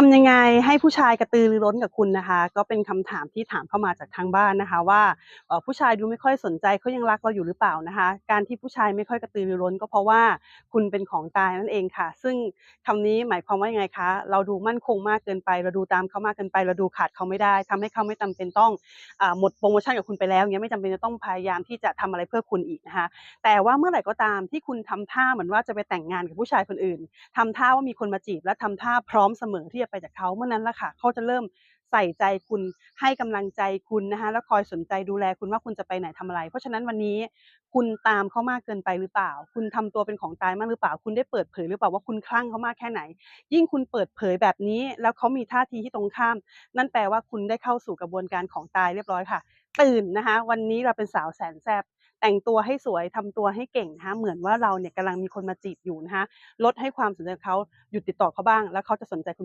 ทำยังไงให้ผู้ชายกระตือรือร้นกับคุณนะคะ ก็เป็นคำถามที่ถามเข้ามาจากทางบ้านนะคะ ว่าผู้ชายดูไม่ค่อยสนใจเขายังรักเราอยู่หรือเปล่านะคะ การที่ผู้ชายไม่ค่อยกระตือรือร้น ก็เพราะว่าคุณเป็นของตายนั่นเองค่ะ ซึ่งคำนี้หมายความว่ายังไงคะ เราดูมั่นคงมากเกินไป เราดูตามเขามากเกินไป เราดูขาดเขาไม่ได้ทำให้เขาไม่จำเป็นต้องอหมดโพรโมชั่นกับคุณไปแล้วเงี้ยไม่จำเป็นจะต้องพยายามที่จะทำอะไรเพื่อคุณอีกนะคะ แต่ว่าเมื่อไหร่ก็ตามที่คุณทำท่าเหมือนว่าจะไปแต่งงานกับผู้ชายคนอื่นทำท่าว่ามีคนมาจีบและทำท่าพร้อมเสมอที่จะไปจากเขาเมื่อนั้นแหละค่ะเขาจะเริ่มใส่ใจคุณให้กำลังใจคุณนะคะแล้วคอยสนใจดูแลคุณว่าคุณจะไปไหนทำอะไร เพราะฉะนั้นวันนี้คุณตามเขามากเกินไปหรือเปล่า คุณทำตัวเป็นของตายมากหรือเปล่า คุณได้เปิดเผยหรือเปล่าว่าคุณคลั่งเขามากแค่ไหน ยิ่งคุณเปิดเผยแบบนี้ แล้วเขามีท่าทีที่ตรงข้าม นั่นแปลว่าคุณได้เข้าสู่กระบวนการของตายเรียบร้อยค่ะ ตื่นนะคะ วันนี้เราเป็นสาวแสนแซ่บแต่งตัวให้สวยทำตัวให้เก่งนะคะเหมือนว่าเราเนี่ยกำลังมีคนมาจีบอยู่นะคะลดให้ความสนใจเขาหยุดติดต่อเขาบ้าง แล้วเขาจะสนใจคุณ